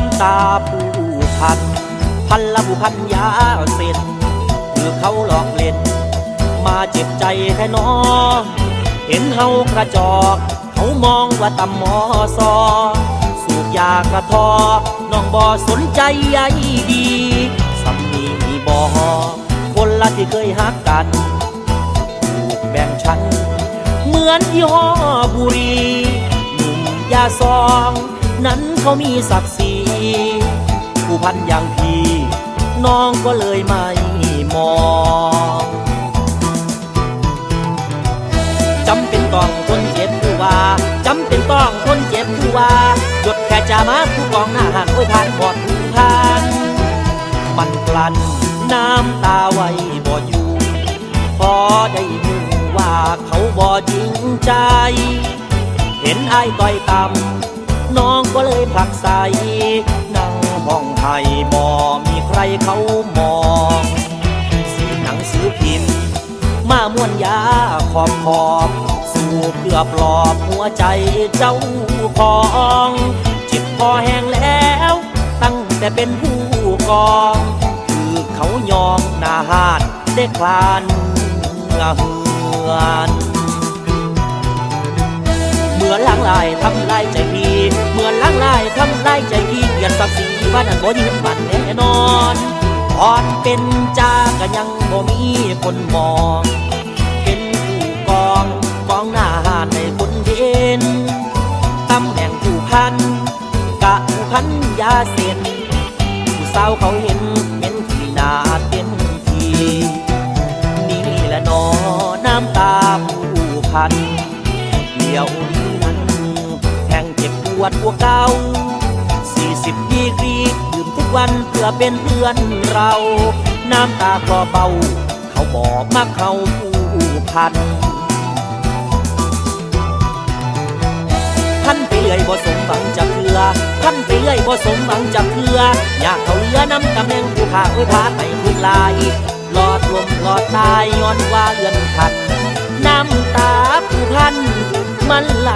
ำตาผู้พัน พันละผู้พันยาเส้นคือเขาหลอกเล่น มาเจ็บใจแค่น้องเห็นเฮากระจอกเขามองว่าตำหมอซอ สูบยากระทอน้องบ่สนใจใยดีสำนีมีบ่คนละที่เคยหักกันถูกแบ่งชั้นเหมือนยี่ห้อบุรีหนุ่มยาซอง นั้นเขามีศักดิ์ศรีผู้พันอย่างพี่น้องก็เลยไม่มองจำเป็นต้องทนเจ็บผู้ว่าจำเป็นต้องทนเจ็บผู้ว่าหยดแค่จะมาผู้กองหน้าหักโอ้ยผ่านหอดผู้ผ่านมันกลั้นน้ำตาไว้บ่อยู่พอได้รู้ว่าเขาบ่จริงใจ เห็นไอ้ต่อยต่ำ น้องก็เลยผลักใสนั่งห้องไห้บ่มีใครเขามองสีหนังสือพิมพ์ มาม้วนยาขอบขอบสูบเพื่อปลอบหัวใจเจ้าของ จิตพอแห้งแล้ว ตั้งแต่เป็นผู้กอง คือเขายองนาหาดได้คลานเหือนเมื่อล้างลายทำลายใจพี่ เหมือนล้างลายทำลายใจพี่เกียรติศักดิ์ศรีบ้านนั้นบ่ยืนบันแน่นอนอ่อนเป็นจาก็ยังบ่มีคนมอง เป็นผู้กองกองหน้าหานในคนเด่นตำแหน่งผู้พันกะผู้พันยาเส้นผู้สาวเขาเห็นเป็นที่นาเต็มทีนี่แหละนอน้ำตาผู้พันเดียว วดกว่าเก่าสี่สิบดีกรีดื่มทุกวันเพื่อเป็นเพื่อนเรา น้ำตาคลอเบา เขาบอกมาเขาผู้พันท่านไปเลื่อยบ่สมหวังจะเพื่อท่านไปเลื่อยบ่สมหวังจะเพื่ออยากเขาเลือน้ำตำแหน่งผู้ขาไว้พาไปพื้ลายหลอดลมหลอดตายย้อนว่าเลื่อนขัด น้ำตาผู้พันมันไหล